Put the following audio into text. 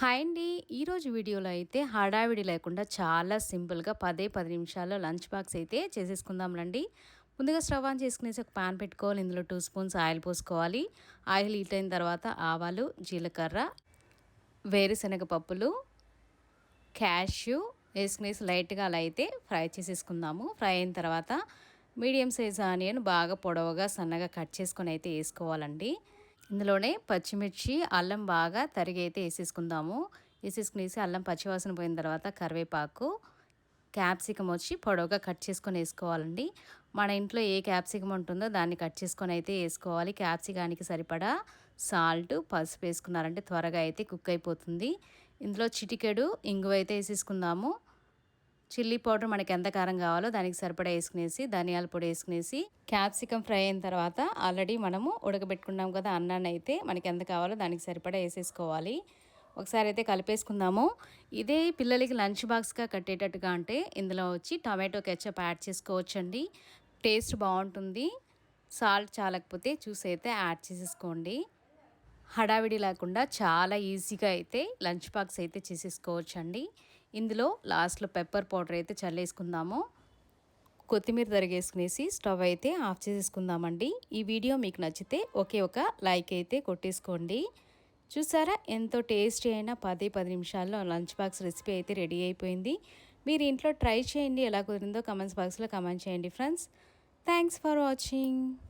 Hi అండి. ఈరోజు వీడియోలో అయితే హడావిడి లేకుండా చాలా సింపుల్గా పదే పది నిమిషాల్లో లంచ్ బాక్స్ అయితే చేసేసుకుందాం రండి. ముందుగా స్టవ్ ఆన్ చేసుకునేసి ఒక పాన్ పెట్టుకోవాలి. ఇందులో టూ స్పూన్స్ ఆయిల్ పోసుకోవాలి. ఆయిల్ హీట్ అయిన తర్వాత ఆవాలు జీలకర్ర వేరుశనగ పప్పులు క్యాష్యూ వేసుకునేసి లైట్గా అలా అయితే ఫ్రై చేసేసుకుందాము. ఫ్రై అయిన తర్వాత మీడియం సైజ్ ఆనియన్ బాగా పొడవుగా సన్నగా కట్ చేసుకొని అయితే వేసుకోవాలండి. ఇందులోనే పచ్చిమిర్చి అల్లం బాగా తరిగి అయితే వేసేసుకుందాము. వేసేసుకునేసి అల్లం పచ్చివాసన పోయిన తర్వాత కరివేపాకు క్యాప్సికమ్ వచ్చి పొడవుగా కట్ చేసుకొని వేసుకోవాలండి. మన ఇంట్లో ఏ క్యాప్సికమ్ ఉంటుందో దాన్ని కట్ చేసుకొని అయితే వేసుకోవాలి. క్యాప్సికానికి సరిపడా సాల్ట్ పసుపు వేసుకున్నారంటే త్వరగా అయితే కుక్ అయిపోతుంది. ఇందులో చిటికెడు ఇంగువ అయితే వేసేసుకుందాము. చిల్లీ పౌడర్ మనకి ఎంత కారం కావాలో దానికి సరిపడా వేసుకునేసి ధనియాల పొడి వేసుకునేసి క్యాప్సికమ్ ఫ్రై అయిన తర్వాత ఆల్రెడీ మనము ఉడకబెట్టుకున్నాం కదా అన్నాన్ని అయితే మనకి ఎంత కావాలో దానికి సరిపడా వేసేసుకోవాలి. ఒకసారి అయితే కలిపేసుకుందాము. ఇదే పిల్లలకి లంచ్ బాక్స్గా కట్టేటట్టుగా అంటే ఇందులో వచ్చి టమాటో కెచ్చప్ యాడ్ చేసుకోవచ్చండి. టేస్ట్ బాగుంటుంది. సాల్ట్ చాలకపోతే చూసి అయితే యాడ్ చేసేసుకోండి. హడావిడి లేకుండా చాలా ఈజీగా అయితే లంచ్ బాక్స్ అయితే చేసేసుకోవచ్చండి. ఇందులో లాస్ట్లో పెప్పర్ పౌడర్ అయితే చల్లేసుకుందాము. కొత్తిమీర తరిగేసుకునేసి స్టవ్ అయితే ఆఫ్ చేసేసుకుందామండి. ఈ వీడియో మీకు నచ్చితే ఒకే ఒక లైక్ అయితే కొట్టేసుకోండి. చూసారా? ఎంతో టేస్టీ అయినా పది పది నిమిషాల్లో లంచ్ బాక్స్ రెసిపీ అయితే రెడీ అయిపోయింది. మీరు ఇంట్లో ట్రై చేయండి ఎలా కుదిరిందో కమెంట్స్ బాక్స్లో కమెంట్ చేయండి ఫ్రెండ్స్. Thanks for watching.